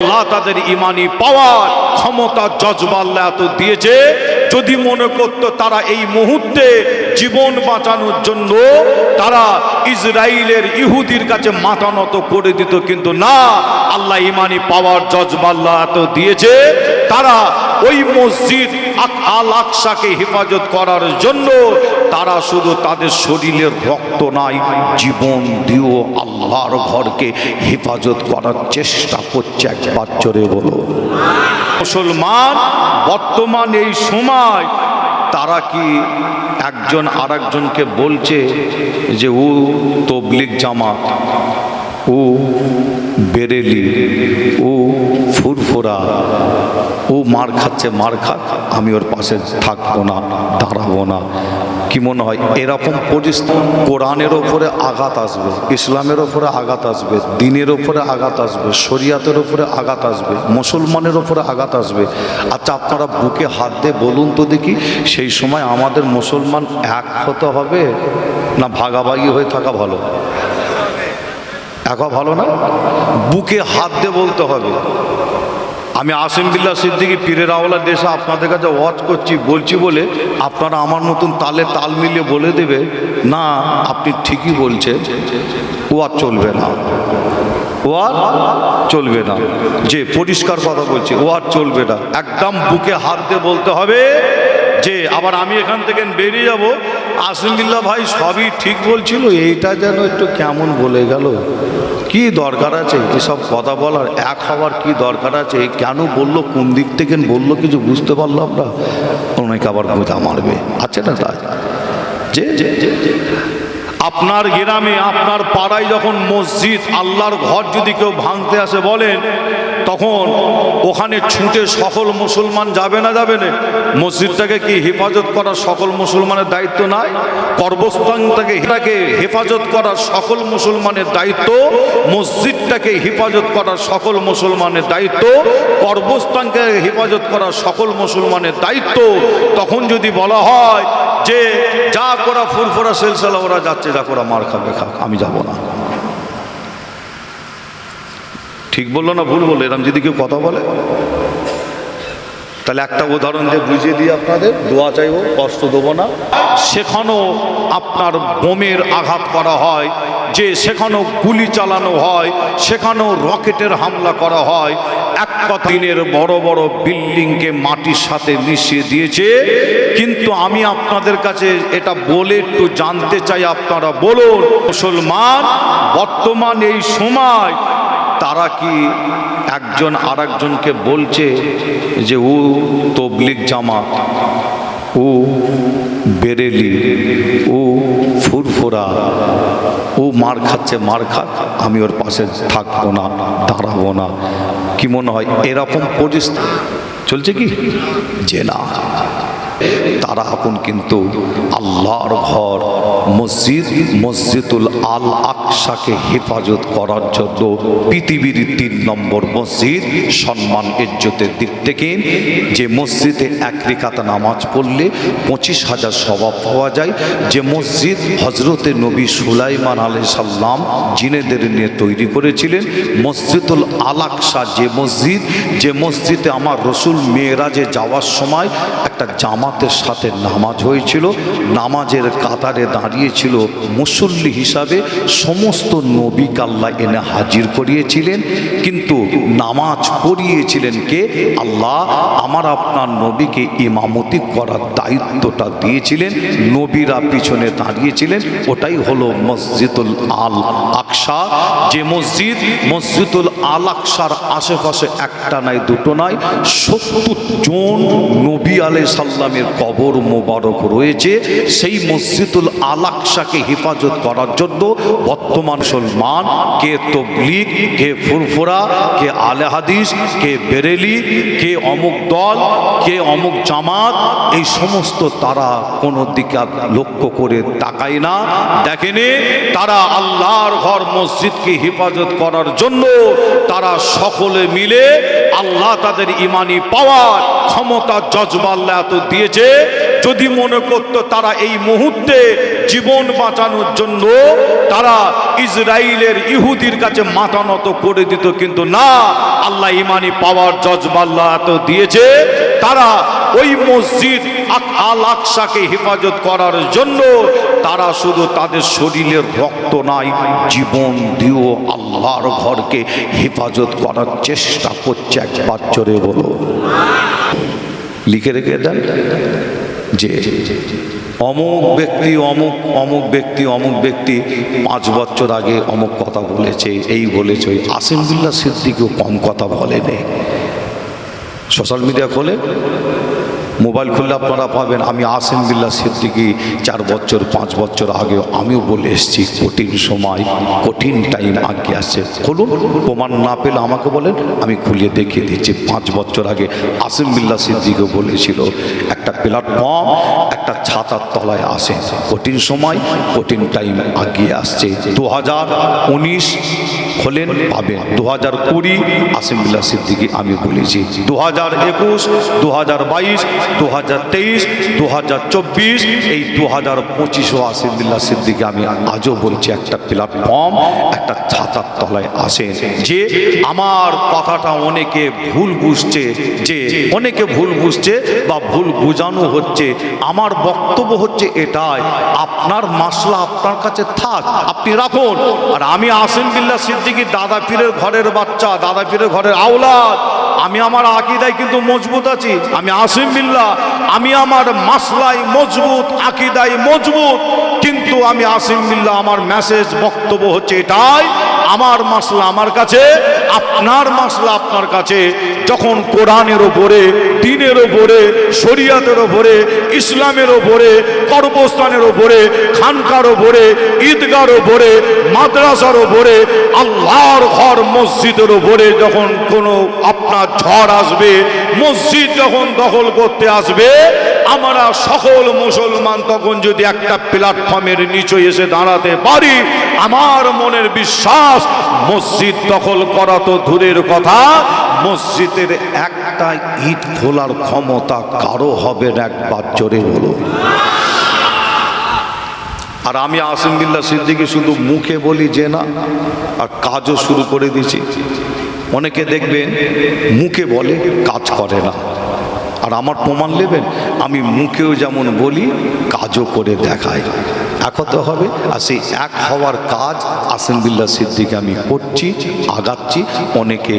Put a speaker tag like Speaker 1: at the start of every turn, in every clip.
Speaker 1: আল্লাহ তাদের ইমানি পাওয়ার ক্ষমতা জজবাল্লা এত দিয়েছে। যদি মনে করত তারা এই মুহূর্তে জীবন বাঁচানোর জন্য তারা ইসরায়েলের ইহুদির কাছে মাথা নত করে দিত, কিন্তু না, আল্লাহ ইমানি পাওয়ার জজবাল্লা এত দিয়েছে। তারা ওই মসজিদ আল আকসাকে হেফাজত করার জন্য তারা শুধু তাদের শরীরের রক্ত নাই, জীবন দিয়েও আল্লাহর ঘরকে হেফাজত করার চেষ্টা করছে একবার জোরে বলো মুসলমান, বর্তমান এই সময় তারা কি একজন আর একজনকে বলছে যে ও তবলিক জামাত ও বেরেলি ও ফুরফুরা ও মার খাচ্ছে, মার খাক, আমি ওর পাশে থাকব না, দাঁড়াবো না। কি মনে হয়? এরকম পরিস্থিতি কোরআনের ওপরে আঘাত আসবে, ইসলামের ওপরে আঘাত আসবে, দিনের ওপরে আঘাত আসবে, শরিয়াতের ওপরে আঘাত আসবে, মুসলমানের ওপরে আঘাত আসবে। আচ্ছা আপনারা বুকে হাত দিয়ে বলুন তো দেখি, সেই সময় আমাদের মুসলমান এক হতে হবে না ভাগাভাগি হয়ে থাকা ভালো? একা ভালো না? বুকে হাত দিয়ে বলতে হবে। আমি আসিম বিল্লা সিদ্দিকি পীরের আওয়ালা দেশে আপনাদের কাছে ওয়াচ করছি, বলছি বলে আপনারা আমার মতন তালে তাল মিলিয়ে বলে দেবে, না, আপনি ঠিকই বলছেন ও আর চলবে না। ওয়ার চলবে না। যে পরিষ্কার কথা বলছি ওয়ার চলবে না। একদম বুকে হাত দিয়ে বলতে হবে যে আবার আমি এখান থেকে বেরিয়ে যাব। আসিমবিল্লা ভাই, সবই ঠিক বলছিল, এইটা যেন একটু কেমন বলে গেল। কি দরকার আছে? এসব কথা বলার, এক হওয়ার কি দরকার আছে? কেন বলল, কোন দিক থেকে বলল, কিছু বুঝতে পারলাম না অনেকে আবার গোজা মারবে। আছে না যে যে। আপনার গ্রামে, আপনার পাড়ায় যখন মসজিদ, আল্লাহর ঘর যদি কেউ ভাঙতে আসে, বলেন তখন ওখানে ছুটে সকল মুসলমান যাবে না যাবে না? মসজিদটাকে কি হেফাজত করার সকল মুসলমানের দায়িত্ব নাই? কর্মস্থানটাকে এটাকে হেফাজত করার সকল মুসলমানের দায়িত্ব? মসজিদটাকে হেফাজত করার সকল মুসলমানের দায়িত্ব? কর্মস্থানকে হেফাজত করার সকল মুসলমানের দায়িত্ব? তখন যদি বলা হয় যে, যা করা ফুরফুরা সেলসেলা, ওরা যাচ্ছে, যা করা মার খাবে, খাক, আমি যাব না। ঠিক বলল না, ভুল বলল? এরম যদি কেউ কথা বলে? তাহলে একটা উদাহরণ দিয়ে বুঝিয়ে দিই আপনাদের। দোয়া চাইব, কষ্ট দেবো না। সেখানেও আপনার বোমের আঘাত করা হয়, যে সেখানেও গুলি চালানো হয়, সেখানেও রকেটের হামলা করা হয়। এক দিনের বড় বড় বিল্ডিংকে মাটির সাথে মিশিয়ে দিয়েছে। কিন্তু আমি আপনাদের কাছে এটা বলে একটু জানতে চাই, আপনারা বলুন, মুসলমান, বর্তমান এই সময় তারা কি একজন আরেকজনকে বলছে যে ও তবলিক জামাত ও বেরেলি ও ফুরফুরা ও মার খাচ্ছে, মার খাক, আমি ওর পাশে থাকব না, দাঁড়াবো না। কি মনে হয় এরকম পরিস্থিতি চলছে কি? যে না। তারা এখন কিন্তু আল্লাহর ঘর, মসজিদ, মসজিদুল আল আকসাকে হেফাজত করার জন্য পৃথিবীর তিন নম্বর মসজিদ সম্মান ইজ্জতের দিক থেকে। যে মসজিদে এক রেখাত নামাজ পড়লে পঁচিশ হাজার স্বভাব পাওয়া যায়। যে মসজিদ হজরতে নবী সুলাইমান আলাই সাল্লাম জিনেদের নিয়ে তৈরি করেছিলেন, মসজিদুল আল আকসা যে মসজিদ, যে মসজিদে আমার রসুল মেয়েরাজে যাওয়ার সময় একটা জামাতের সাথে নামাজ হয়েছিল, নামাজের কাতারে দাঁড়িয়েছিল মুসল্লি হিসাবে, সমস্ত নবী কাল্লা এনে হাজির করিয়েছিলেন, কিন্তু নামাজ পড়িয়েছিলেন কে? আল্লাহ আমার আপনার নবীকে ইমামতি করার দায়িত্বটা দিয়েছিলেন, নবীরা পিছনে দাঁড়িয়েছিলেন, ওটাই হলো মসজিদুল আল আকসা। যে মসজিদ, মসজিদুল আল আকসার আশেপাশে একটা নাই, দুটো নাই, সত্তর জন নবী আলাই সাল্লামের কবর মোবারক রয়েছে, সেই মসজিদুল আল আকসাকে হেফাজত করার জন্য বর্তমান মুসলমান কে তবলিগ, কে ফুরফুরা, কে আলে হাদিস, কে বেরেলি, কে অমুক দল, কে অমুক জামাত, এই সমস্ত তারা কোনো দিকে লক্ষ্য করে তাকায় না। দেখেনি তারা আল্লাহর ঘর মসজিদকে হেফাজত করার জন্য তারা সকলে মিলে আল্লাহ তাদের ইমানি পাওয়ার, ক্ষমতা জজবা আল্লাহ এত দিয়েছে যদি মনে করত তারা এই মুহূর্তে জীবন বাঁচানোর জন্য তারা ইসরায়েলের ইহুদির কাছে মাথা নত করে দিত, কিন্তু না, আল্লাহ ইমানি পাওয়ার জজবাল্লাহ এত দিয়েছে। তারা ওই মসজিদ আল আকসাকে হেফাজত করার জন্য তারা শুধু তাদের শরীরের রক্ত নাই জীবন দিয়েও আল্লাহর ঘরকে হেফাজত করার চেষ্টা করছে। একবার জোরে বলো লিখে রেখে দেন যে অমুক ব্যক্তি, অমুক অমুক ব্যক্তি অমুক ব্যক্তি পাঁচ বছর আগে অমুক কথা বলেছে, এই বলেছে, ওই আসিমদুল্লাহ সিদ্দিকেও কম কথা বলেনি। সোশ্যাল মিডিয়া খোলে। মোবাইল খুললে আপনারা পাবেন। আমি আসিম বিল্লা সিদ্দিকি চার বছর, পাঁচ বছর আগেও আমিও বলে এসেছি, কঠিন সময়, কঠিন টাইম আগে আসছে খুলুন, প্রমাণ না পেলে আমাকে বলেন, আমি খুলিয়ে দেখিয়ে দিচ্ছি। পাঁচ বছর আগে আসিম বিল্লা সিদ্দিকও বলেছিল, একটা প্ল্যাটফর্ম একটা ছাতার তলায় আসে। কঠিন সময়, কঠিন টাইম আগিয়ে আসছে। দু হাজার উনিশ খোলেন পাবেন। দু হাজার কুড়ি আসিম বিল্লা সিদ্দিকি, আমি বলেছি। দু হাজার একুশ দু হাজার বাইশ দু হাজার তেইশ দু হাজার চব্বিশ, এই দু হাজার পঁচিশও আসিম বিল্লা সিদ্দিকি। আমি আজও বলছি, একটা প্ল্যাটফর্ম একটা ছাতার তলায় আসেন। যে আমার কথাটা অনেকে ভুল বুঝছে, যে অনেকে ভুল বুঝছে বা ভুল বোঝানো হচ্ছে, আমার বক্তব্য হচ্ছে এটাই, আপনার মাসলা আপনার কাছে থাক, আপনি রাখুন। আর আমি আসিম বিল্লা সিদ্দিকি দাদা পীরের ঘরের বাচ্চা, দাদা পীরের ঘরের আওলাদ। আমি আমার আকিদায় কিন্তু মজবুত আছি। আমি আসিম বিল্লা আমি আমার মাসলাই মজবুত, আকিদায় মজবুত, কিন্তু আমি আসিম বিল্লা আমার মেসেজ বক্তব্য হচ্ছে এটাই। আমার মাসলা আমার কাছে, আপনার মাসলা আপনার কাছে। যখন কোরআনের ওপরে দিনের ওপরে শরিয়াতের ওপরে ইসলামের ওপরে কর্মস্থানের ওপরে খানকার ওপরে ঈদগার ওপরে মাদ্রাসার ওপরে আল্লাহর ঘর মসজিদের ওপরে যখন কোনো আপনার ঝড় আসবে, মসজিদ যখন দখল করতে আসবে আমরা সকল মুসলমান তখন যদি একটা প্ল্যাটফর্মের নিচে এসে দাঁড়াতে পারি, আমার মনের বিশ্বাস মসজিদ দখল করা তো দূরের কথা, মসজিদের একটা ইট খোলার ক্ষমতা কারও হবে না একবার জোরে বলো আর আমি আসিম বিল্লা সিদ্দিকি শুধু মুখে বলি যে না, আর কাজও শুরু করে দিছি অনেকে দেখবেন মুখে বলে, কাজ করে না। আর আমার প্রমাণ নেবেন আমি মুখেও যেমন বলি কাজও করে দেখাই। এক হতে হবে। আর সেই এক হওয়ার কাজ আসিম বিল্লা সিদ্দিকে আমি করছি, আগাচ্ছি। অনেকে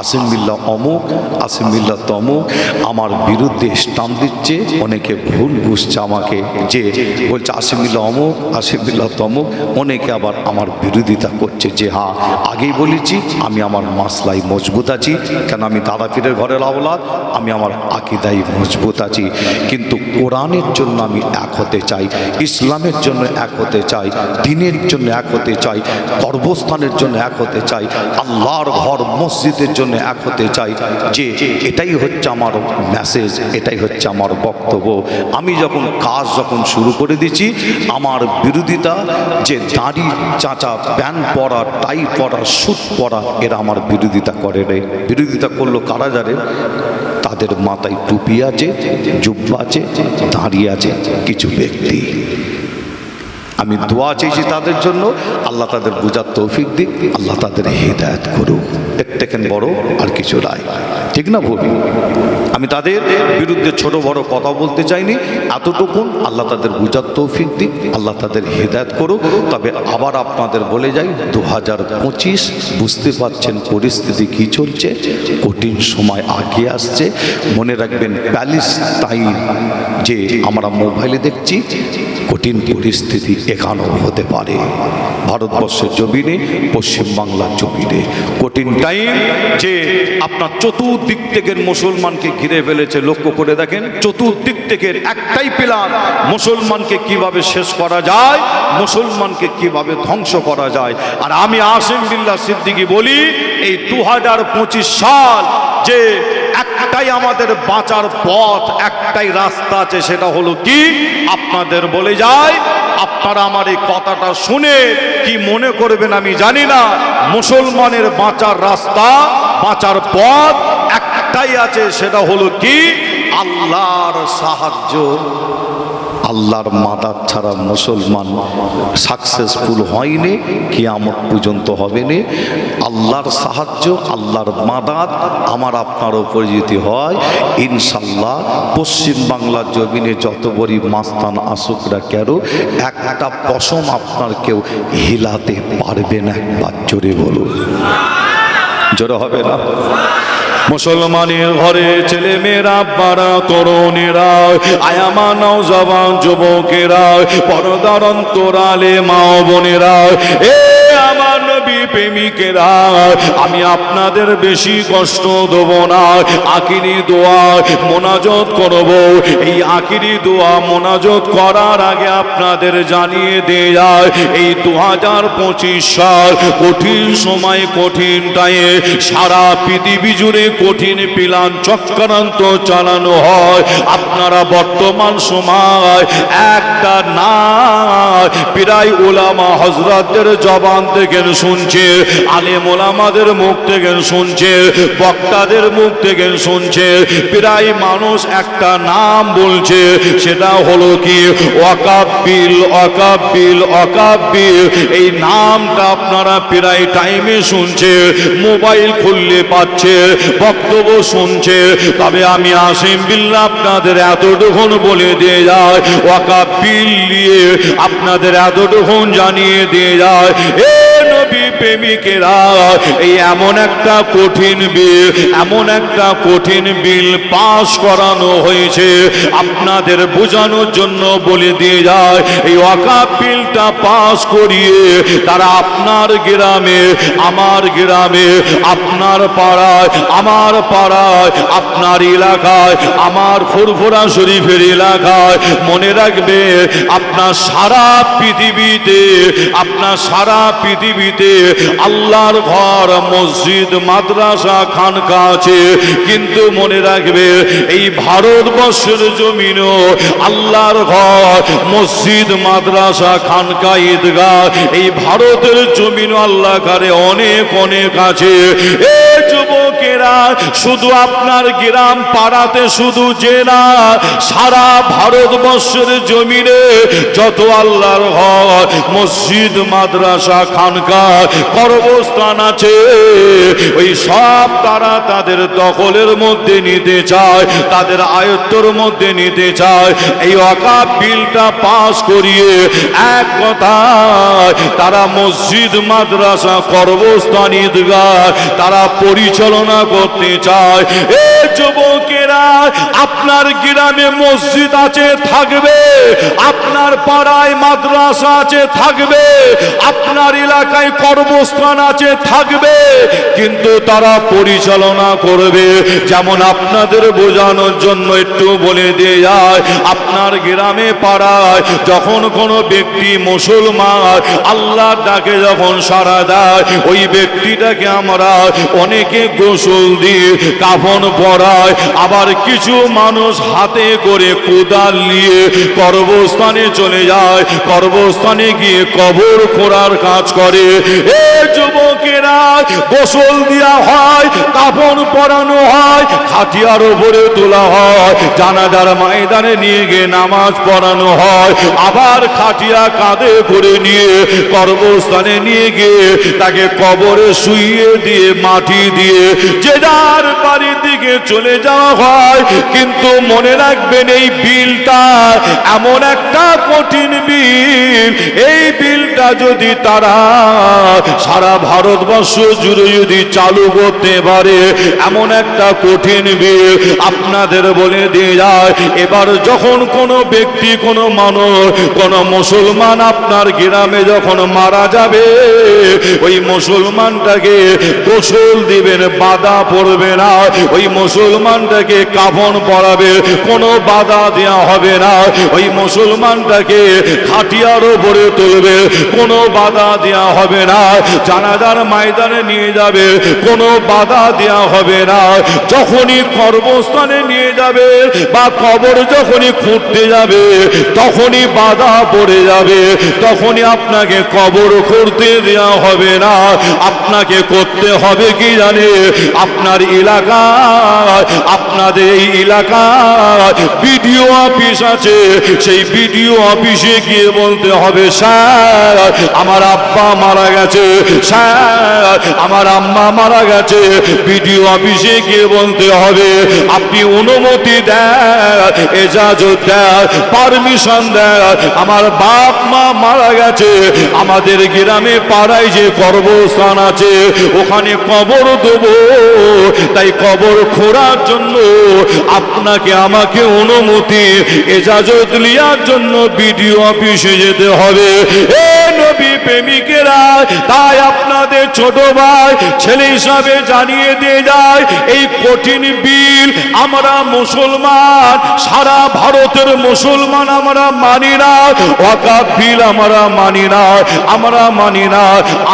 Speaker 1: আসিম বিল্লা অমুক আসিম বিল্লা তমুক আমার বিরুদ্ধে স্টাম্প দিচ্ছে। অনেকে ভুল বুঝছে আমাকে যে বলছে আসিম বিল্লা অমুক আসিম বিল্লা তমুক। অনেকে আবার আমার বিরোধিতা করছে যে হ্যাঁ আগেই বলেছি, আমি আমার মাসলাই মজবুত আছি। কেন আমি দাদা পীরের ঘরের আমি আমার আকিদাই মজবুত আছি। কিন্তু কোরআনের জন্য আমি এক হতে চাই, ইসলামের জন্য এক হতে চাই, দিনের জন্য এক হতে চাই, কর্মস্থানের জন্য এক হতে চাই, আল্লাহর ঘর মসজিদের জন্য এক হতে চাই। যে এটাই হচ্ছে আমার মেসেজ এটাই হচ্ছে আমার বক্তব্য। আমি যখন কাজ যখন শুরু করে দিচ্ছি, আমার বিরোধিতা, যে দাড়ি চাঁচা প্যান পরা, টাই পরা স্যুট পরা, এরা আমার বিরোধিতা করে রে। বিরোধিতা করল কারা জানে? তাদের মাথায় টুপি আছে, জুব্বা আছে দাঁড়িয়ে আছে, কিছু ব্যক্তি। আমি দোয়া চেয়েছি তাদের জন্য। আল্লাহ তাদের বোঝার তৌফিক দিক, আল্লাহ তাদের হেদায়ত করুক। এর বড় আর কিছু নাই। ঠিক না ভবি আমি তাদের বিরুদ্ধে ছোট বড় কথা বলতে চাইনি। এতটুকুন আল্লাহ তাদের বোঝার তৌফিক দিক, আল্লাহ তাদের হেদায়ত করুক। তবে আবার আপনাদের বলে যাই দু হাজার পঁচিশ বুঝতে পারছেন পরিস্থিতি কি চলছে। কঠিন সময় আগে আসছে। মনে রাখবেন প্যালিস্তাইন যে আমরা মোবাইলে দেখছি কঠিন পরিস্থিতি এখানেও হতে পারে। ভারতবর্ষের জমিনে পশ্চিমবাংলার জমিনে কঠিন টাইম যে আপনার চতুর্দিক থেকে মুসলমানকে ঘিরে ফেলেছে, লক্ষ্য করে দেখেন, চতুর্দিক থেকে একটাই প্ল্যান মুসলমানকে কীভাবে শেষ করা যায়, মুসলমানকে কীভাবে ধ্বংস করা যায়। আর আমি আসিম বিল্লা সিদ্দিকি বলি, এই দু হাজার পঁচিশ সাল যে একটাই আমাদের বাঁচার পথ, একটাই রাস্তা আছে, সেটা হলো কি? আপনাদের বলে যায় আপনারা আমার এই কথাটা শুনে কি মনে করবেন আমি জানি না। মুসলমানের বাঁচার রাস্তা, বাঁচার পথ একটাই আছে, সেটা হলো কি? আল্লাহর সাহায্য। আল্লাহর মাদার ছাড়া মুসলমান সাকসেসফুল হয়নি, কিয়ামত পর্যন্ত হবে না। আল্লাহর সাহায্য, আল্লাহর মাদাত আমার আপনার উপরে যদি হয়, ইনশাল্লাহ পশ্চিম বাংলার জমিনে যত বড়ই মাস্তান আসুক না কেন, একটা পশম আপনার কেউ হিলাতে পারবে না, একবার জোরে বলুন। জোরে হবে না? মুসলমানের ঘরে ছেলে মেয়েরা বাড়া তরুণেরা, আয়ামা নওজওয়ান যুবকেরা, পরদার অন্তরালে মা বোনেরা, এ আমার নবী প্রেমিকেরা, আমি আপনাদের বেশি কষ্ট দেব না। আকিরি দোয়া মোনাজত করব। এই আকিরি দোয়া মোনাজত করার আগে আপনাদের জানিয়ে দিয়ে, এই দু হাজার পঁচিশ সাল কঠিন সময়, কঠিন টাইমে সারা পৃথিবী জুড়ে কঠিন পিলান চক্রান্ত চালানো হয়। আপনারা বর্তমান সময় একটা না, প্রায় ওলামা হজরতদের জবান থেকে শুনছে আলেম ওলামাদের মুখ থেকে শুনছে, বক্তাদের মুখ থেকে শুনছে, প্রায় মানুষ একটা নাম বলছে, সেটা হলো কি? অকাব্বিল অকাব্বিল অকাব্বিল এই নামটা আপনারা প্রায় টাইমে শুনছে, মোবাইল খুললে পাচ্ছে, বক্তব্য শুনছে। তবে আমি আসিম বিল্লা আপনাদের এতটুকুন বলে দিয়ে যায় ওয়াকাবিল নিয়ে আপনাদের এতটুকুন জানিয়ে দিয়ে যায়। এ নবী প্রেমিকেরা, এই এমন একটা কঠিন বিল, এমন একটা কঠিন বিল পাশ করানো হয়েছে। আপনাদের বোঝানোর জন্য বলে দিয়ে যায়, এই ওয়াকাব বিলটা পাশ করিয়ে তারা আপনার গ্রামে, আমার গ্রামে, আপনার পাড়ায়, আমার পাড়ায়, আপনার এলাকায়, আমার ফুরফুরা শরীফের এলাকায় মনে রাখবে, আপনার সারা পৃথিবীতে, আপনার সারা পৃথিবীতে আল্লাহর ঘর, মসজিদ, মাদ্রাসা, খানকা আছে। কিন্তু মনে রাখবে, এই ভারতবর্ষের জমিনও আল্লাহর ঘর, মসজিদ, মাদ্রাসা, খানকা, ঈদগাহ, এই ভারতের জমিনও আল্লাহ কারে অনেক অনেক আছে। এ যুবকেরা শুধু আপনার গ্রাম পাড়াতে শুধু জেলা। সারা ভারতবর্ষের জমিনে যত আল্লাহর ঘর, মসজিদ, মাদ্রাসা খানকা কর্মস্থান আছে, ওই সব তারা তাদের দখলের মধ্যে নিতে চায়, তাদের আয়ত্তর মধ্যে নিতে চায়। এই অকাপ বিলটা পাস করিয়ে এক কথায় তারা মসজিদ, মাদ্রাসা কর্মস্থান ঈদগাহ, তারা পরিচালনা করতে চায় এ যুবকেরা আপনার গ্রামে মসজিদ আছে, থাকবে। আপনার পাড়ায় মাদ্রাসা আছে, থাকবে। আপনার এলাকায় কর্মস্থান আছে, থাকবে। কিন্তু তারা পরিচালনা করবে। যেমন আপনাদের বোঝানোর জন্য একটু বলে দিয়ে যায়, আপনার গ্রামে পাড়ায় যখন কোনো ব্যক্তি মুসলমান আল্লাহ ডাকে যখন সাড়া দেয়, ওই ব্যক্তিটাকে আমরা অনেকে গোসল দিয়ে কাফন পরায়, আবার কিছু মানুষ হাতে করে কোদাল নিয়ে কর্মস্থানে চলে যায়। কর্মস্থানে গিয়ে কবর খোঁড়ার কাজ করে। এ যুবকেরা, গোসল দেওয়া হয় কাফন পরানো হয়, খাটিয়ার উপরে তোলা হয়, জানাজার ময়দানে নিয়ে গিয়ে নামাজ পড়ানো হয়, আবার খাটিয়া কাঁধে করে নিয়ে কর্মস্থানে নিয়ে গিয়ে তাকে কবরে শুইয়ে দিয়ে, মাটি দিয়ে, যে যার বাড়ির দিকে চলে যাওয়া হয়, কিন্তু মনে রাখবেন এই বিলটা এমন একটা কঠিন বিল। এই বিলটা যদি তারা সারা ভারতবর্ষ জুড়ে যদি চালু করতে পারে, এমন একটা কঠিন বিল আপনাদের বলে দিয়ে যায়। এবার যখন কোনো ব্যক্তি, কোনো মানুষ, কোনো মুসলমান আপনার গ্রামে যখন মারা যাবে, ওই মুসলমানটাকে গোসল দিবেন, বাধা পড়বে না। ওই মুসলমানটাকে কাফন পরাবে, কোনো বাধা দেওয়া হবে না। ওই মুসলমানটাকে খাটিয়ার উপরে তুলবে, কোনো বাধা দেওয়া হবে না। জানাজার ময়দানে নিয়ে যাবে, কোনো বাধা দেওয়া হবে না। যখনই কর্মস্থানে নিয়ে যাবে বা কবর যখনই খুঁড়তে যাবে, তখনই বাধা পড়ে যাবে। তখনই আপনাকে কবর খুঁড়তে দেওয়া হবে না। আপনাকে করতে হবে কি জানে? আপনার এলাকা আপনাদের এই এলাকায় বিডিও অফিস আছে। সেই বিডিও অফিসে গিয়ে বলতে হবে, স্যার, আমার আব্বা মারা গেছে। স্যার, আমার আম্মা মারা গেছে। বিডিও অফিসে গিয়ে বলতে হবে, আপনি অনুমতি দেন, এজাজত দেন, পারমিশন দেন। আমার বাপ মা মারা গেছে। আমাদের গ্রামে পাড়ায় যে কর্মস্থান আছে, ওখানে কবর দেবো। তাই কবর খোঁড়ার জন্য, আপনাকে আমাকে অনুমতি, এজাজত লিয়ার জন্য বিডিও অফিসে যেতে হবে। এ নবী প্রেমিকেরা, তাই আপনাদের ছোট ভাই, ছেলে হিসাবে জানিয়ে দিয়ে যায়, এই কঠিন বিল আমরা মুসলমান, সারা ভারতের মুসলমান আমরা মানি না ওয়াকাফ বিল আমরা মানি না, আমরা মানি না,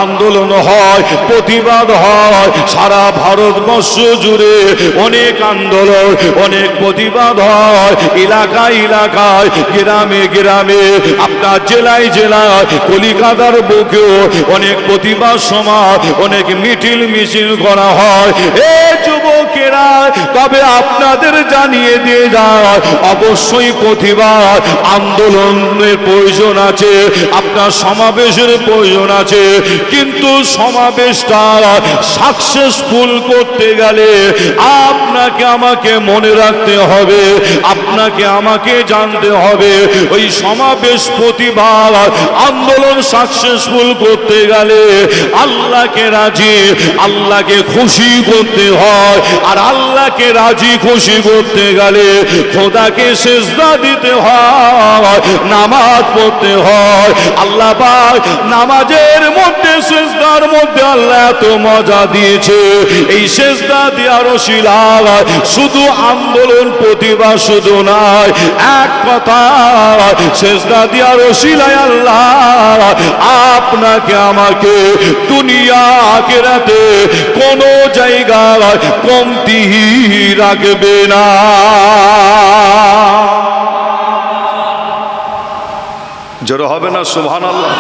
Speaker 1: আন্দোলন হয়, প্রতিবাদ হয়, সারা ভারতবর্ষ জুড়ে অনেক আন্দোলন, অনেক প্রতিবাদ হয় এলাকায় এলাকায়, গ্রামে গ্রামে, আপনার জেলায় জেলায়, কলিকাতার বুকেও অনেক প্রতিবাদ সমাজ, অনেক মিটিল মিছিল করা হয়। এ যুবকেরা তবে আপনাদের জানিয়ে দিয়ে যায়, অবশ্যই প্রতিবাদ। আন্দোলনের প্রয়োজন আছে, আপনার সমাবেশের প্রয়োজন আছে, কিন্তু সমাবেশটা সাকসেসফুল করতে গেলে আপনাকে আমাকে মনে রাখতে হবে, আপনাকে আমাকে জানতে হবে, ওই সমাবেশ প্রতিবাদ, আন্দোলন সাকসেসফুল করতে গেলে আল্লাহকে রাজি, আল্লাহকে খুশি করতে হয়। আর আল্লাহকে রাজি খুশি করতে গেলে খোদাকে সেজদা দিতে হয়, নামাজ পড়তে হয়। আল্লাহ পাক নামাজের মধ্যে, সেজদার মধ্যে আল্লাহ এত মজা দিয়েছে। এই সেজদা দেওয়ার শিলা শুধু আন্দোলন প্রতিভা শুধু নয়, এক কথা, সেজদা দেওয়ার শিলায় আল্লাহ আপনাকে আমাকে দুনিয়া আখেরাতে কোনো জায়গায় কমতি রাখবে না। জোর হবে না সুবহান আল্লাহ